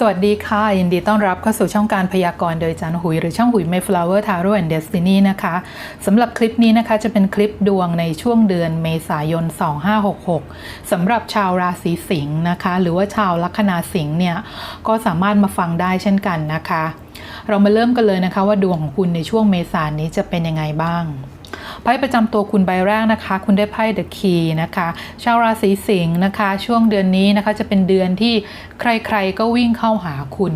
สวัสดีค่ะ ยินดีต้อนรับเข้าสู่ช่องการพยากรณ์โดยจันหุย หรือช่องหุย Mayflower Tarot and Destiny นะคะสำหรับคลิปนี้นะคะจะเป็นคลิปดวงในช่วงเดือนเมษายน 2566สำหรับชาวราศีสิงห์นะคะ หรือว่าชาวลัคนาสิงห์เนี่ย ก็สามารถมาฟังได้เช่นกันนะคะ เรามาเริ่มกันเลยนะคะว่าดวงของคุณในช่วงเมษายนนี้จะเป็นยังไงบ้าง ไพ่ประจำตัวคุณใบแรกนะคะ คุณได้ไพ่ The Key นะคะ ชาวราศีสิงห์นะคะ ช่วงเดือนนี้นะคะจะเป็นเดือนที่ใครๆก็วิ่งเข้าหาคุณ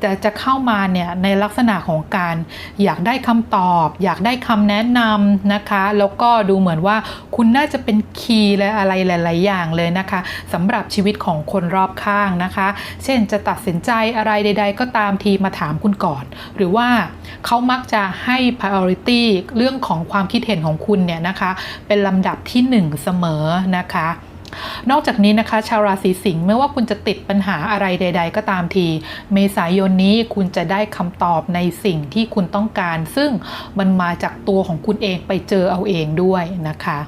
แต่จะเข้ามาเนี่ยในลักษณะของการอยากได้คำตอบ อยากได้คำแนะนำนะคะ แล้วก็ดูเหมือนว่าคุณน่าจะเป็นคีย์และอะไรหลาย ๆ อย่างเลยนะคะสำหรับชีวิตของคนรอบข้างนะคะ เช่นจะตัดสินใจอะไรใด ๆ ก็ตามทีมาถามคุณก่อน หรือว่าเขามักจะให้ priority เรื่องของความคิดเห็นของคุณเนี่ยนะคะเป็นลำดับที่หนึ่งเสมอนะคะนอกจากนี้นะคะชาวราศีสิงห์ไม่ว่าคุณจะติดปัญหาอะไรใด ๆ ก็ตามที เมษายนนี้คุณจะได้คำตอบในสิ่งที่คุณต้องการ ซึ่งมันมาจากตัวของคุณเองไปเจอเอาเองด้วยนะคะ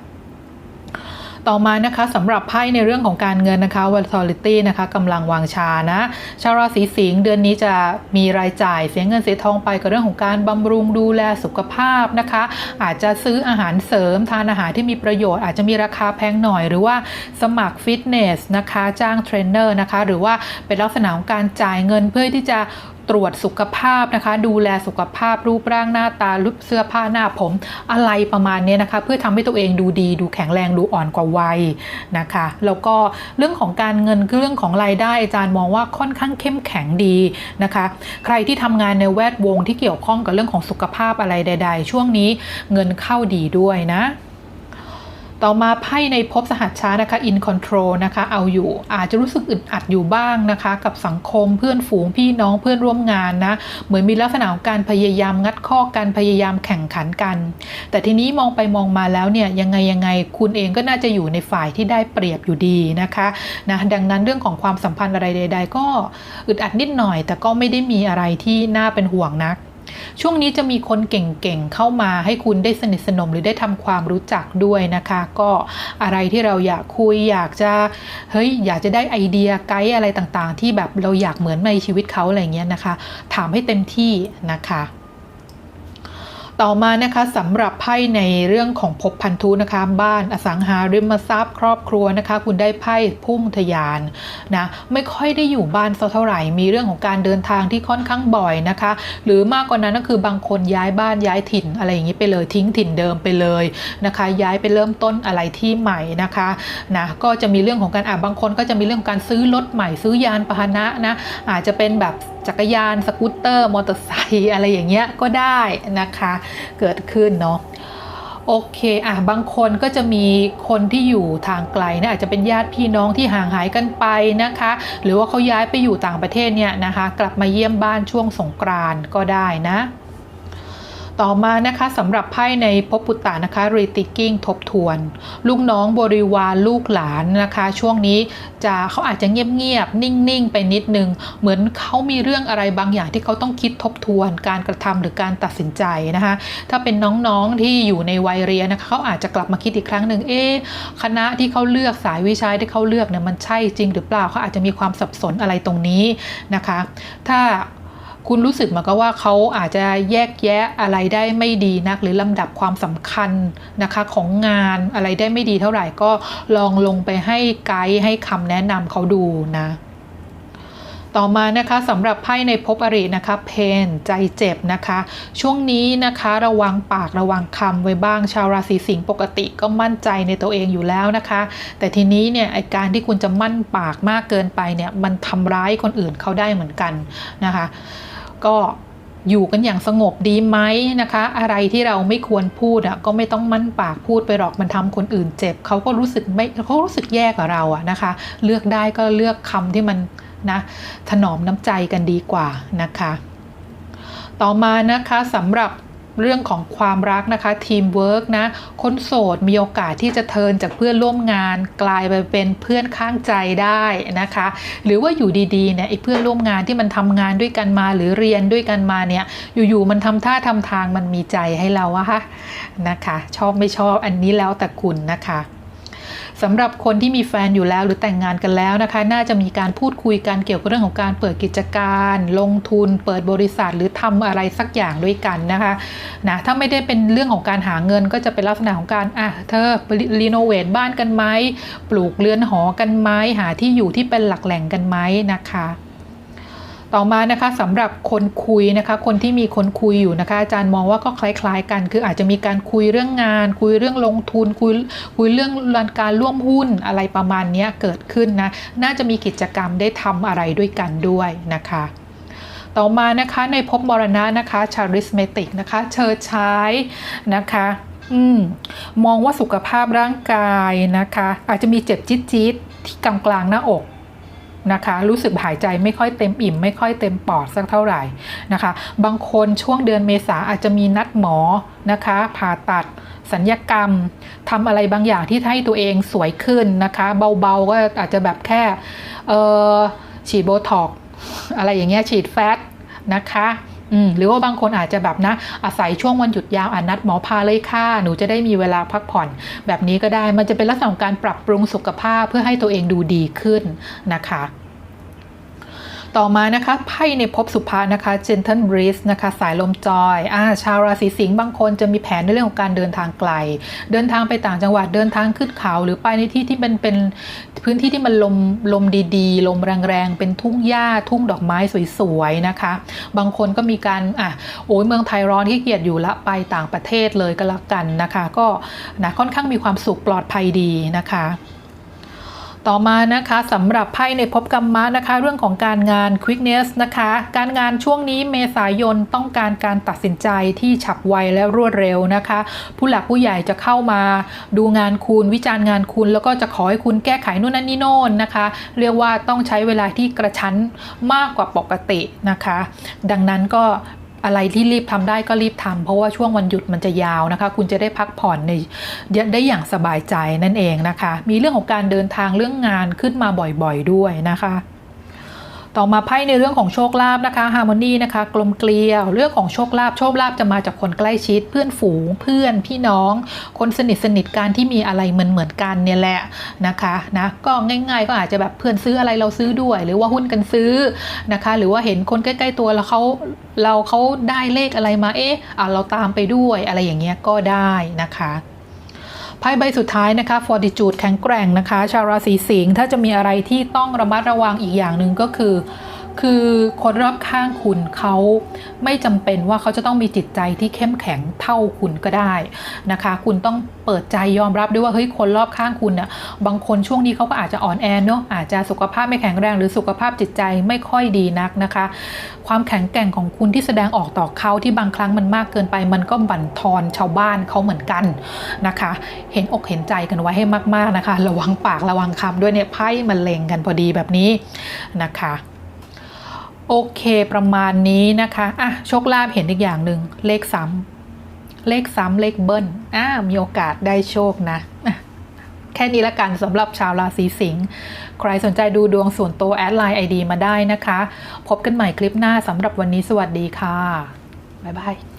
ต่อมานะคะสำหรับไพ่ในเรื่องของการเงินนะคะ volatility นะคะกำลังวางชานะ ชาวราศีสิงห์เดือนนี้จะมีรายจ่ายเสียเงินเสียทองไปกับเรื่องของการบำรุงดูแลสุขภาพนะคะ อาจจะซื้ออาหารเสริมทานอาหารที่มีประโยชน์ อาจจะมีราคาแพงหน่อยหรือว่าสมัครฟิตเนสนะคะจ้างเทรนเนอร์นะคะหรือว่าเป็นลักษณะของการจ่ายเงินเพื่อที่จะ ตรวจสุขภาพนะคะ ดูแลสุขภาพรูปร่างหน้าตาลุกเสื้อผ้าหน้าผม อะไรประมาณนี้นะคะ เพื่อทำให้ตัวเองดูดี ดูแข็งแรงดูอ่อนกว่าวัยนะคะ แล้วก็เรื่องของการเงินเรื่องของรายได้อาจารย์มองว่าค่อนข้างเข้มแข็งดีนะคะ ใครที่ทำงานในแวดวงที่เกี่ยวข้องกับเรื่องของสุขภาพอะไรใด ๆ ช่วงนี้เงินเข้าดีด้วยนะ ต่อมาไพ่ในภพสหัสช้านะคะ in control นะคะ เอาอยู่ อาจจะรู้สึกอึดอัดอยู่บ้างนะคะ กับสังคมเพื่อนฝูงพี่น้องเพื่อนร่วมงานนะ เหมือนมีลักษณะของการพยายามงัดข้อกันพยายามแข่งขันกัน แต่ทีนี้มองไปมองมาแล้วเนี่ยยังไงยังไงคุณเองก็น่าจะอยู่ในฝ่ายที่ได้เปรียบอยู่ดีนะคะนะดังนั้นเรื่องของความสัมพันธ์อะไรใด ๆ ก็อึดอัดนิดหน่อย แต่ก็ไม่ได้มีอะไรที่น่าเป็นห่วงนัก ช่วงนี้จะมีคนเก่งๆเข้ามาให้คุณได้สนิทสนมหรือได้ทำความรู้จักด้วยนะคะ ก็อะไรที่เราอยากคุยอยากจะเฮ้ยอยากจะได้ไอเดียไกด์อะไรต่างๆ ที่แบบเราอยากเหมือนในชีวิตเขาอะไรเงี้ยนะคะ ถามให้เต็มที่นะคะ ต่อมานะคะสำหรับไพ่ในเรื่องของภพพันธุนะคะ บ้านอสังหาริมทรัพย์ ครอบครัวนะคะ คุณได้ไพ่พุ่งทะยานนะไม่ค่อยได้อยู่บ้านสักเท่าไหร่ มีเรื่องของการเดินทางที่ค่อนข้างบ่อยนะคะ หรือมากกว่านั้นก็คือบางคนย้ายบ้านย้ายถิ่นอะไรอย่างนี้ไปเลยทิ้งถิ่นเดิมไปเลยนะคะ ย้ายไปเริ่มต้นอะไรที่ใหม่นะคะนะก็จะมีเรื่องของการอะบางคนก็จะมีเรื่องของการซื้อรถใหม่ซื้อยานพาหนะนะอาจจะเป็นแบบจักรยานสกูตเตอร์มอเตอร์ไซค์อะไรอย่างเงี้ยก็ได้นะคะเกิดขึ้นเนาะโอเคอะบางคนก็จะมีคนที่อยู่ทางไกลนะอาจจะเป็นญาติพี่น้องที่ห่างหายกันไปนะคะ หรือว่าเขาย้ายไปอยู่ต่างประเทศเนี่ยนะคะ กลับมาเยี่ยมบ้านช่วงสงกรานต์ก็ได้นะ ต่อมานะคะสำหรับไพ่ในภพปุตตะนะคะ retiking ทบทวน ลูกน้องบริวารลูกหลานนะคะ ช่วงนี้จะเขาอาจจะเงียบๆนิ่งๆ ไปนิดนึง เหมือนเขามีเรื่องอะไรบางอย่างที่เขาต้องคิดทบทวน การกระทำหรือการตัดสินใจนะคะ ถ้าเป็นน้องๆที่อยู่ในวัยเรียนนะคะเขาอาจจะกลับมาคิดอีกครั้งหนึ่งเอ๊คณะที่เขาเลือกสายวิชาที่เขาเลือกเนี่ยมันใช่จริงหรือเปล่าเขาอาจจะมีความสับสนอะไรตรงนี้นะคะ ถ้า คุณรู้สึกมาก็ว่าเขาอาจจะแยกแยะอะไรได้ไม่ดีนัก หรือลำดับความสำคัญนะคะของงานอะไรได้ไม่ดีเท่าไหร่ก็ลองลงไปให้ไกด์ให้คำแนะนำเขาดูนะต่อมานะคะสำหรับไพ่ในภพอรินะคะเพนใจเจ็บนะคะ ช่วงนี้นะคะระวังปากระวังคำไว้บ้าง ชาวราศีสิงห์ปกติก็มั่นใจในตัวเองอยู่แล้วนะคะ แต่ทีนี้เนี่ยไอการที่คุณจะมั่นปากมากเกินไปเนี่ยมันทำร้ายคนอื่นเขาได้เหมือนกันนะคะ ก็อยู่กันอย่างสงบดีไหมนะคะ อะไรที่เราไม่ควรพูดอะก็ไม่ต้องมั่นปากพูดไปหรอกมันทำคนอื่นเจ็บเขาก็รู้สึกไม่เขารู้สึกแย่กับเราอะนะคะ เลือกได้ก็เลือกคำที่มันนะถนอมน้ำใจกันดีกว่านะคะ ต่อมานะคะสำหรับ เรื่องของความรักนะคะทีมเวิร์กนะคนโสดมีโอกาสที่จะเทินจากเพื่อนร่วมงาน กลายไปเป็นเพื่อนข้างใจได้นะคะ หรือว่าอยู่ดีๆเนี่ยไอ้เพื่อนร่วมงานที่มันทำงานด้วยกันมาหรือเรียนด้วยกันมาเนี่ยอยู่ๆมันทำท่าทำทางมันมีใจให้เราอะค่ะนะคะ ชอบไม่ชอบอันนี้แล้วแต่คุณนะคะ สำหรับคนที่มีแฟนอยู่แล้วหรือแต่งงานกันแล้วนะคะ น่าจะมีการพูดคุยกันเกี่ยวกับเรื่องของการเปิดกิจการ ลงทุน เปิดบริษัทหรือทำอะไรสักอย่างด้วยกันนะคะนะถ้าไม่ได้เป็นเรื่องของการหาเงินก็จะเป็นลักษณะของการอะเธอรีโนเวทบ้านกันไหมปลูกเรือนหอกันไหมหาที่อยู่ที่เป็นหลักแหล่งกันไหมนะคะ ต่อมานะคะสำหรับคนคุยนะคะ คนที่มีคนคุยอยู่นะคะ อาจารย์มองว่าก็คล้าย ๆ กัน คืออาจจะมีการคุยเรื่องงาน คุยเรื่องลงทุน คุยคุยเรื่องการร่วมหุ้นอะไรประมาณนี้เกิดขึ้นนะน่าจะมีกิจกรรมได้ทำอะไรด้วยกันด้วยนะคะต่อมานะคะในภพมรณะนะคะชาริสเมติกนะคะเชิดใช้นะคะอืมมองว่าสุขภาพร่างกายนะคะ อาจจะมีเจ็บจี๊ดๆที่กลางกลางๆหน้าอก นะคะ รู้สึกหายใจไม่ค่อยเต็มอิ่ม ไม่ค่อยเต็มปอดสักเท่าไหร่นะคะ บางคนช่วงเดือนเมษาอาจจะมีนัดหมอนะคะ ผ่าตัดสัญญกรรมทำอะไรบางอย่างที่ให้ตัวเองสวยขึ้นนะคะ เบาๆก็อาจจะแบบแค่ฉีดโบท็อกอะไรอย่างเงี้ยฉีดแฟตนะคะ หรือว่าบางคนอาจจะแบบนะอาศัยช่วงวันหยุดยาวอะนัดหมอพาเลยค่ะ หนูจะได้มีเวลาพักผ่อน แบบนี้ก็ได้มันจะเป็นลักษณะของการปรับปรุงสุขภาพเพื่อให้ตัวเองดูดีขึ้นนะคะ ต่อมานะคะไพ่ในภพสุภานะคะ Gentle Breeze นะคะ สายลมจอยอาชาวราศีสิงห์บางคนจะมีแผนในเรื่องของการเดินทางไกล เดินทางไปต่างจังหวัดเดินทางขึ้นเขา หรือไปในที่ที่เป็นเป็นพื้นที่ที่มันลมลมดีๆ ลมแรงๆ เป็นทุ่งหญ้าทุ่งดอกไม้สวยๆนะคะ บางคนก็มีการอะโอ้ยเมืองไทยร้อนที่เกียดอยู่ละไปต่างประเทศเลยก็แล้วกันนะคะ ก็นะค่อนข้างมีความสุขปลอดภัยดีนะคะ ต่อมานะคะสำหรับไพ่ในภพกรรมะนะคะ เรื่องของการงาน quickness นะคะ การงานช่วงนี้เมษายนต้องการการตัดสินใจที่ฉับไวและรวดเร็วนะคะ ผู้หลักผู้ใหญ่จะเข้ามาดูงานคุณวิจารณ์งานคุณ แล้วก็จะขอให้คุณแก้ไขนู่นนั่นนี่โน่นนะคะ เรียกว่าต้องใช้เวลาที่กระชั้นมากกว่าปกตินะคะ ดังนั้นก็ อะไรที่รีบทำได้ก็รีบทำเพราะว่าช่วงวันหยุดมันจะยาวนะคะ คุณจะได้พักผ่อนในได้อย่างสบายใจนั่นเองนะคะ มีเรื่องของการเดินทางเรื่องงานขึ้นมาบ่อยๆด้วยนะคะ ต่อมาไพ่ในเรื่องของโชคลาภนะคะฮาร์โมนีนะคะ กลมเกลียว เรื่องของโชคลาภโชคลาภจะมาจากคนใกล้ชิด เพื่อนฝูง เพื่อนพี่น้อง คนสนิทสนิทกันที่มีอะไรเหมือนเหมือนกันเนี่ยแหละนะคะนะก็ง่าย ๆ ก็อาจจะแบบเพื่อนซื้ออะไรเราซื้อด้วย หรือว่าหุ้นกันซื้อนะคะ หรือว่าเห็นคนใกล้ๆตัวแล้วเขาเราเขาได้เลขอะไรมาเอ๊ะเราตามไปด้วยอะไรอย่างเงี้ยก็ได้นะคะ ไพ่ใบสุดท้ายนะคะ fortitude แข็งแกร่งนะคะ ชาวราศีสิงห์ถ้าจะมีอะไรที่ต้องระมัดระวังอีกอย่างหนึ่งก็คือ คือคนรอบข้างคุณเขาไม่จำเป็นว่าเขาจะต้องมีจิตใจที่เข้มแข็งเท่าคุณก็ได้นะคะ คุณต้องเปิดใจยอมรับด้วยว่าเฮ้ยคนรอบข้างคุณน่ะบางคนช่วงนี้เขาก็อาจจะอ่อนแอเนาะอาจจะสุขภาพไม่แข็งแรง หรือสุขภาพจิตใจไม่ค่อยดีนักนะคะ ความแข็งแกร่งของคุณที่แสดงออกต่อเขาที่บางครั้งมันมากเกินไป มันก็บั่นทอนชาวบ้านเขาเหมือนกันนะคะ เห็นอกเห็นใจกันไว้ให้มาก ๆนะคะ ระวังปากระวังคำด้วยเนี่ยไพ่มันเล็งกันพอดีแบบนี้นะคะ โอเคประมาณนี้นะคะอะโชคลาภเห็นอีกอย่างหนึ่งเลขซ้ำเลขซ้ำเลขเบิ้ลอ่ามีโอกาสได้โชคนะอะแค่นี้ละกันสำหรับชาวราศีสิงห์ใครสนใจดูดวงส่วนตัวแอดไลน์ไอดีมาได้นะคะ พบกันใหม่คลิปหน้าสำหรับวันนี้สวัสดีค่ะ บ๊ายบาย